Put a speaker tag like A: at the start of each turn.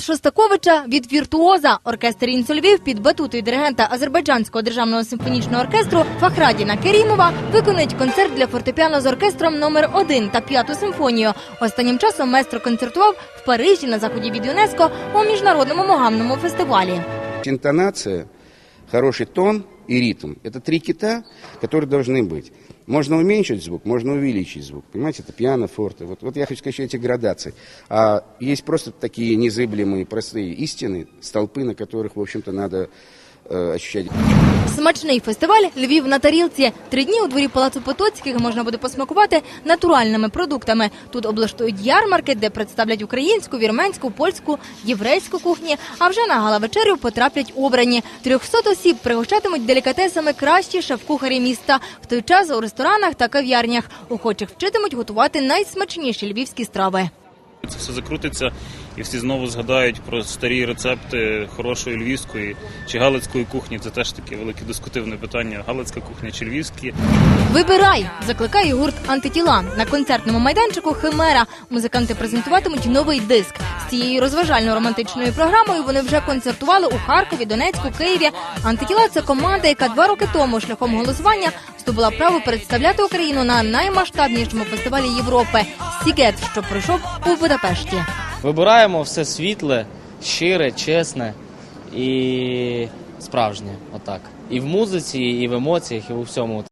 A: Шостаковича від віртуоза оркестр «Інсо Львів» під батутою диригента Азербайджанського державного симфонічного оркестру Фахрадіна Керімова виконують концерт для фортепіано з оркестром номер 1 та п'яту симфонію. Останнім часом майстро концертував в Парижі на заході від ЮНЕСКО у міжнародному мугамному фестивалі.
B: Интонация, хороший тон и ритм. Это три кита, которые должны быть. Можно уменьшить звук, можно увеличить звук. Понимаете, это пиано, форте. Вот, вот я хочу сказать, эти градации. А есть просто такие незыблемые, простые истины, столпы, на которых, в общем-то, надо э, ощущать
A: Смачний фестиваль Львів на тарілці. Три дні у дворі Палацу Потоцьких можна буде посмакувати натуральними продуктами. Тут облаштують ярмарки, де представлять українську, вірменську, польську, єврейську кухні. А вже на гала-вечерю потраплять обрані. 300 осіб пригощатимуть делікатесами кращі шеф-кухарі міста. В той час у ресторанах та кав'ярнях охочих вчитимуть готувати найсмачніші львівські страви.
C: Це все закрутиться, і всі знову згадають про старі рецепти хорошої львівської чи галицької кухні. Це теж таке велике дискутивне питання. Галицька кухня чи львівські.
A: Вибирай! Закликає гурт антитіла на концертному майданчику Химера. Музиканти презентуватимуть новий диск. Цією розважально-романтичною програмою вони вже концертували у Харкові, Донецьку, Києві. Антитіла це команда, яка два роки тому шляхом голосування здобула право представляти Україну на наймасштабнішому фестивалі Європи Сігет, що пройшов у Будапешті.
D: Вибираємо все світле, щире, чесне і справжнє. Отак. І в музиці, і в емоціях, і у всьому.